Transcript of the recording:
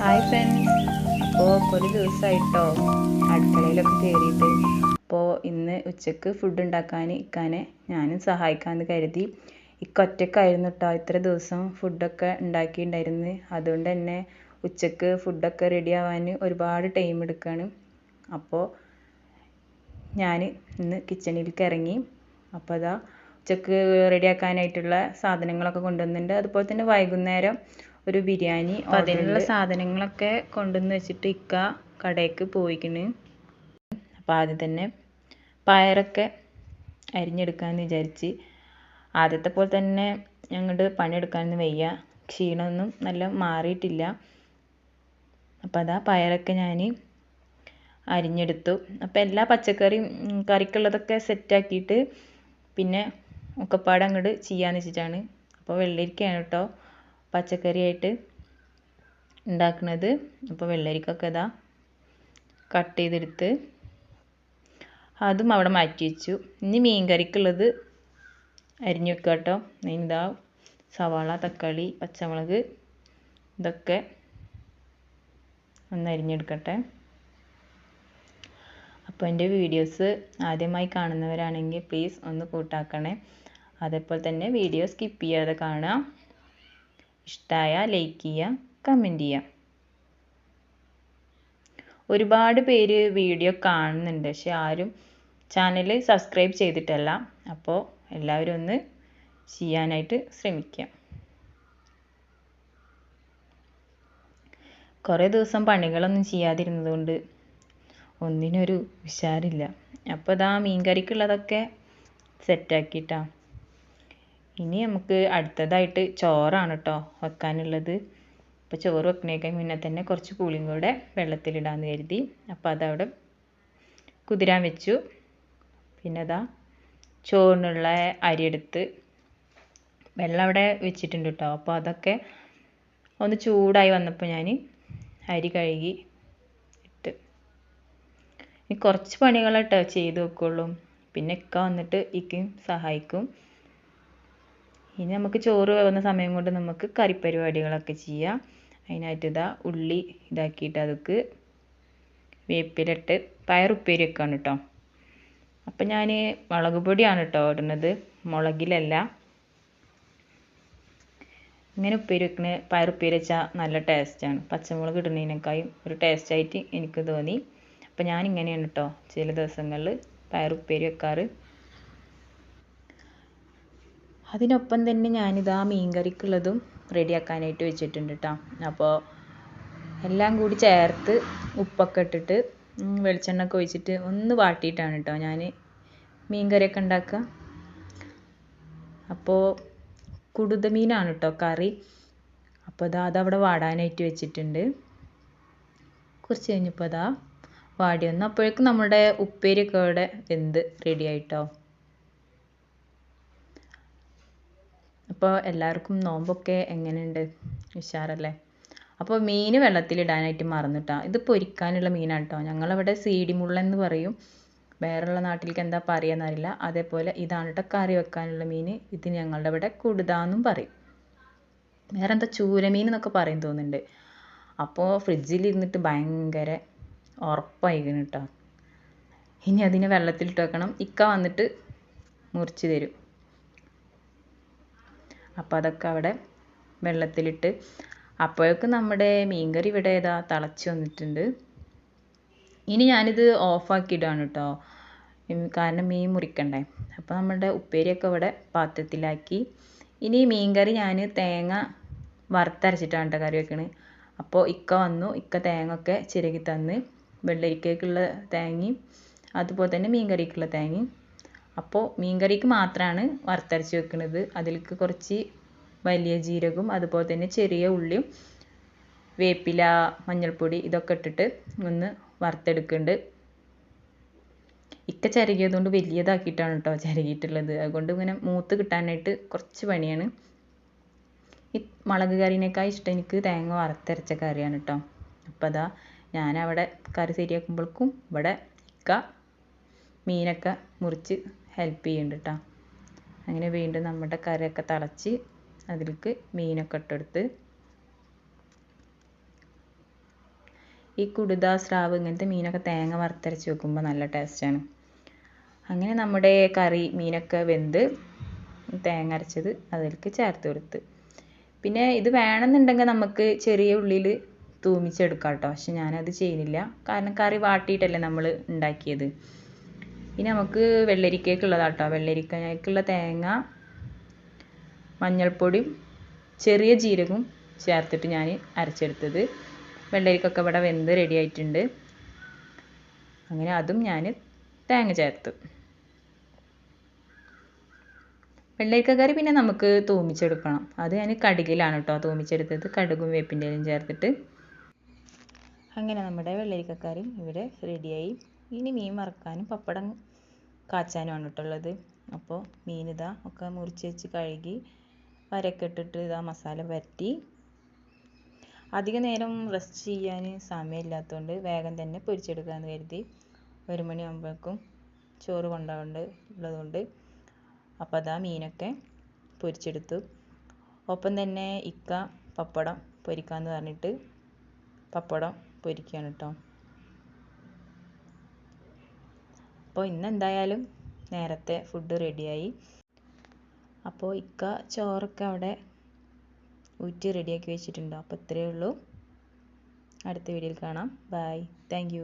Hi friends അപ്പോൾ ഒരു ദിവസമായിട്ടോ അടുക്കളയിലൊക്കെ കയറിയിട്ട് അപ്പോൾ ഇന്ന് ഉച്ചയ്ക്ക് ഫുഡ് ഉണ്ടാക്കാൻ ഇക്കാനെ ഞാനും സഹായിക്കാമെന്ന് കരുതി. ഇക്ക ഒറ്റക്കായിരുന്നു കേട്ടോ ഇത്ര ദിവസം ഫുഡൊക്കെ ഉണ്ടാക്കിയിട്ടുണ്ടായിരുന്നു അതുകൊണ്ട് തന്നെ ഉച്ചയ്ക്ക് ഫുഡൊക്കെ റെഡി ആവാൻ ഒരുപാട് ടൈം എടുക്കുകയാണ് അപ്പോൾ ഞാൻ ഇന്ന് കിച്ചണിലേക്ക് ഇറങ്ങി അപ്പോൾ അതാ ഉച്ചയ്ക്ക് റെഡിയാക്കാനായിട്ടുള്ള സാധനങ്ങളൊക്കെ കൊണ്ടുവന്നിട്ടുണ്ട്. അതുപോലെ തന്നെ വൈകുന്നേരം ഒരു ബിരിയാണി അപ്പോൾ അതിനുള്ള സാധനങ്ങളൊക്കെ കൊണ്ടുവന്ന് വെച്ചിട്ട് ഇക്ക കടയ്ക്ക് പോയിക്കണ്. അപ്പോൾ ആദ്യം തന്നെ പയറൊക്കെ അരിഞ്ഞെടുക്കാമെന്ന് വിചാരിച്ച് ആദ്യത്തെ പോലെ തന്നെ ഞങ്ങളുടെ പണിയെടുക്കാനൊന്നും വയ്യ. ക്ഷീണമൊന്നും നല്ല മാറിയിട്ടില്ല. അപ്പോൾ അതാ പയറൊക്കെ ഞാൻ അരിഞ്ഞെടുത്തു. അപ്പോൾ എല്ലാ പച്ചക്കറിയും കറിക്കുള്ളതൊക്കെ സെറ്റാക്കിയിട്ട് പിന്നെ ഒക്കെപ്പാടെ അങ്ങോട്ട് ചെയ്യാന്ന് വെച്ചിട്ടാണ്. അപ്പോൾ വെള്ളരിക്കയാണ് കേട്ടോ പച്ചക്കറിയായിട്ട് ഉണ്ടാക്കുന്നത് അപ്പോൾ വെള്ളരിക്കൊക്കെ ഇതാ കട്ട് ചെയ്തെടുത്ത് അതും അവിടെ മാറ്റി വെച്ചു. ഇനി മീൻ കറിക്കുള്ളത് അരിഞ്ഞു വെക്കുക കേട്ടോ. ഇതാ സവാള തക്കാളി പച്ചമുളക് ഇതൊക്കെ ഒന്ന് അരിഞ്ഞെടുക്കട്ടെ. അപ്പോൾ എന്റെ വീഡിയോസ് ആദ്യമായി കാണുന്നവരാണെങ്കിൽ പ്ലീസ് ഒന്ന് കൂട്ടാക്കണേ. അതേപോലെ തന്നെ വീഡിയോ സ്കിപ്പ് ചെയ്യാതെ കാണുക. ഇഷ്ടമായ ലൈക്ക് ചെയ്യുക കമന്റ് ചെയ്യുക. ഒരുപാട് പേര് വീഡിയോ കാണുന്നുണ്ട്. പക്ഷെ ആരും ചാനൽ സബ്സ്ക്രൈബ് ചെയ്തിട്ടല്ല. അപ്പോൾ എല്ലാവരും ഒന്ന് ചെയ്യാനായിട്ട് ശ്രമിക്കുക. കുറേ ദിവസം പണികളൊന്നും ചെയ്യാതിരുന്നത് കൊണ്ട് ഒന്നിനൊരു ഉഷാറില്ല. അപ്പോൾ ഇതാ മീൻ കറിക്കുള്ളതൊക്കെ സെറ്റാക്കിയിട്ടാ ഇനി നമുക്ക് അടുത്തതായിട്ട് ചോറാണ് കേട്ടോ വെക്കാനുള്ളത്. അപ്പോൾ ചോറ് വെക്കണേക്കാൻ മുന്നേ തന്നെ കുറച്ച് പുളിയും കൂടെ വെള്ളത്തിലിടാന്ന് കരുതി. അപ്പോൾ അതവിടെ കുതിരാൻ വെച്ചു. പിന്നെ അതാ ചോറിനുള്ള അരിയെടുത്ത് വെള്ളം അവിടെ വെച്ചിട്ടുണ്ട് കേട്ടോ അപ്പോൾ അതൊക്കെ ഒന്ന് ചൂടായി വന്നപ്പോൾ ഞാൻ അരി കഴുകി ഇട്ട്. ഇനി കുറച്ച് പണികളാട്ടോ ചെയ്ത് വെക്കുള്ളൂ. പിന്നെ ഇക്ക വന്നിട്ട് ഇക്കും സഹായിക്കും. ഇനി നമുക്ക് ചോറ് വേവുന്ന സമയം കൊണ്ട് നമുക്ക് കറിപ്പരിപാടികളൊക്കെ ചെയ്യാം. അതിനായിട്ട് ഇതാ ഉള്ളി ഇതാക്കിയിട്ട് അതൊക്കെ വേപ്പിലിട്ട് വെക്കാണ് കേട്ടോ അപ്പം ഞാൻ മുളക് പൊടിയാണ് കേട്ടോ ഇടുന്നത് മുളകിലല്ല. ഇങ്ങനെ ഉപ്പേരി വെക്കണ പയറുപ്പേരി വെച്ചാൽ നല്ല ടേസ്റ്റാണ് പച്ചമുളക് ഇടുന്നതിനേക്കാളും ഒരു ടേസ്റ്റായിട്ട് എനിക്ക് തോന്നി. അപ്പം ഞാൻ ഇങ്ങനെയാണ് കേട്ടോ ചില ദിവസങ്ങളിൽ പയറുപ്പേരി വെക്കാറ്. അതിനൊപ്പം തന്നെ ഞാനിതാ മീൻ കറിക്കുള്ളതും റെഡിയാക്കാനായിട്ട് വെച്ചിട്ടുണ്ട് കേട്ടോ അപ്പോൾ എല്ലാം കൂടി ചേർത്ത് ഉപ്പൊക്കെ ഇട്ടിട്ട് വെളിച്ചെണ്ണ ഒക്കെ ഒഴിച്ചിട്ട് ഒന്ന് വാട്ടിയിട്ടാണ് കേട്ടോ ഞാൻ മീൻ കറിയൊക്കെ ഉണ്ടാക്കുക. അപ്പോൾ കുടുത മീനാണ് കേട്ടോ കറി. അപ്പോൾ അതാ അതവിടെ വാടാനായിട്ട് വെച്ചിട്ടുണ്ട്. കുറച്ച് കഴിഞ്ഞപ്പോൾ അതാ വാടി വന്നു. അപ്പോഴേക്കും നമ്മുടെ ഉപ്പേരിയൊക്കെ അവിടെ വെന്ത് റെഡി ആയിട്ടോ അപ്പോൾ എല്ലാവർക്കും നോമ്പൊക്കെ എങ്ങനെയുണ്ട്? ഉഷാറല്ലേ? അപ്പോൾ മീൻ വെള്ളത്തിലിടാനായിട്ട് മറന്നിട്ടാ. ഇത് പൊരിക്കാനുള്ള മീനാണ് കേട്ടോ ഞങ്ങളവിടെ സീഡിമുള്ള എന്ന് പറയും. വേറെയുള്ള നാട്ടിലേക്ക് എന്താ പറയുന്നറിയില്ല. അതേപോലെ ഇതാണ് കേട്ടോ കറി വെക്കാനുള്ള മീൻ. ഇത് ഞങ്ങളുടെ ഇവിടെ കുടുതാന്നും പറയും. വേറെ എന്താ ചൂരമീൻ എന്നൊക്കെ പറയും തോന്നുന്നുണ്ട്. അപ്പോൾ ഫ്രിഡ്ജിലിരുന്നിട്ട് ഭയങ്കര ഉറപ്പായിക്കണം കേട്ടോ ഇനി അതിനെ വെള്ളത്തിലിട്ട് വെക്കണം. ഇക്ക വന്നിട്ട് മുറിച്ച് തരും. അപ്പോൾ അതൊക്കെ അവിടെ വെള്ളത്തിലിട്ട്. അപ്പോഴേക്കും നമ്മുടെ മീൻകറി ഇവിടെ ഏതാ തിളച്ച് വന്നിട്ടുണ്ട്. ഇനി ഞാനിത് ഓഫാക്കിയിടാണ് കേട്ടോ കാരണം മീൻ മുറിക്കണ്ടേ. അപ്പോൾ നമ്മുടെ ഉപ്പേരിയൊക്കെ ഇവിടെ പാത്രത്തിലാക്കി. ഇനി മീൻകറി ഞാൻ തേങ്ങ വറുത്തരച്ചിട്ടാണ് കേട്ടോ കറി വെക്കണേ. അപ്പോൾ ഇക്ക വന്നു. ഇക്ക തേങ്ങ ഒക്കെ ചിരകി തന്ന്. വെള്ളരിക്കയ്ക്കുള്ള തേങ്ങയും അതുപോലെ തന്നെ മീൻകറിക്കുള്ള തേങ്ങയും അപ്പോൾ മീൻ കറിക്ക് മാത്രമാണ് വറുത്തരച്ച് വെക്കുന്നത് അതിലേക്ക് കുറച്ച് വലിയ ജീരകവും അതുപോലെ തന്നെ ചെറിയ ഉള്ളിയും വേപ്പില മഞ്ഞൾപ്പൊടി ഇതൊക്കെ ഇട്ടിട്ട് ഒന്ന് വറുത്തെടുക്കുന്നുണ്ട് ഇക്ക ചിരകിയതുകൊണ്ട് വലിയതാക്കിയിട്ടാണ് കേട്ടോ ചിരകിയിട്ടുള്ളത്. അതുകൊണ്ട് ഇങ്ങനെ മൂത്ത് കിട്ടാനായിട്ട് കുറച്ച് പണിയാണ്. ഈ മുളക് കറീനേക്കാൾ ഇഷ്ടം എനിക്ക് തേങ്ങ വറുത്തരച്ച കറിയാണ് കേട്ടോ അപ്പോൾ അതാ ഞാനവിടെ കറി ശരിയാക്കുമ്പോഴേക്കും ഇവിടെ ഇക്ക മീനൊക്കെ മുറിച്ച് ഹെൽപ്പ് ചെയ്യുന്നുണ്ട് കേട്ടോ അങ്ങനെ വീണ്ടും നമ്മുടെ കറിയൊക്കെ തിളച്ച് അതിലേക്ക് മീനൊക്കെ ഇട്ടെടുത്ത്. ഈ കുടുത സ്രാവ് ഇങ്ങനത്തെ മീനൊക്കെ തേങ്ങ വറുത്തരച്ച് വെക്കുമ്പോൾ നല്ല ടേസ്റ്റാണ്. അങ്ങനെ നമ്മുടെ കറി മീനൊക്കെ വെന്ത് തേങ്ങ അരച്ചത് അതിലേക്ക് ചേർത്ത് കൊടുത്ത്. പിന്നെ ഇത് വേണമെന്നുണ്ടെങ്കിൽ നമുക്ക് ചെറിയ ഉള്ളിയിൽ തൂമിച്ചെടുക്കാം കേട്ടോ. പക്ഷെ ഞാനത് ചെയ്യുന്നില്ല കാരണം കറി വാട്ടിയിട്ടല്ലേ നമ്മൾ ഉണ്ടാക്കിയത്. ഇനി നമുക്ക് വെള്ളരിക്കയ്ക്കുള്ളതാട്ടോ. വെള്ളരിക്കയ്ക്കുള്ള തേങ്ങ മഞ്ഞൾപ്പൊടിയും ചെറിയ ജീരകവും ചേർത്തിട്ട് ഞാൻ അരച്ചെടുത്തത്. വെള്ളരിക്കൊക്കെ ഇവിടെ വെന്ത് റെഡി ആയിട്ടുണ്ട്. അങ്ങനെ അതും ഞാൻ തേങ്ങ ചേർത്തു. വെള്ളരിക്ക കറി പിന്നെ നമുക്ക് തൂമിച്ചെടുക്കണം. അത് ഞാൻ കടുകിലാണ് കേട്ടോ തൂമിച്ചെടുത്തത്. കടുകും വേപ്പിന്റെലും ചേർത്തിട്ട്. അങ്ങനെ നമ്മുടെ വെള്ളരിക്കക്കാരും ഇവിടെ റെഡിയായി ഇനി മീൻ വറുക്കാനും പപ്പടം കാച്ചാനുമാണ് കേട്ടുള്ളത് അപ്പോൾ മീൻ ഇതാ ഒക്കെ മുറിച്ച് വെച്ച് കഴുകി വരയൊക്കെ ഇട്ടിട്ട് ഇതാ മസാല പരട്ടി അധിക നേരം റെസ്റ്റ് ചെയ്യാൻ സമയമില്ലാത്തതുകൊണ്ട് വേഗം തന്നെ പൊരിച്ചെടുക്കാമെന്ന് കരുതി ഒരു മണിയാകുമ്പോഴേക്കും ചോറ് കൊണ്ടുപോകേണ്ട ഉള്ളതുകൊണ്ട് അപ്പോൾ അതാ മീനൊക്കെ പൊരിച്ചെടുത്തു. ഒപ്പം തന്നെ ഇക്ക പപ്പടം പൊരിക്കാമെന്ന് പറഞ്ഞിട്ട് പപ്പടം പൊരിക്കുകയാണ് കേട്ടോ അപ്പോൾ ഇന്ന് എന്തായാലും നേരത്തെ ഫുഡ് റെഡിയായി അപ്പോൾ ഇക്ക ചോറൊക്കെ അവിടെ ഊറ്റി റെഡിയാക്കി വെച്ചിട്ടുണ്ട്. അപ്പോൾ ഇത്രയേ ഉള്ളൂ. അടുത്ത വീഡിയോയിൽ കാണാം. Bye thank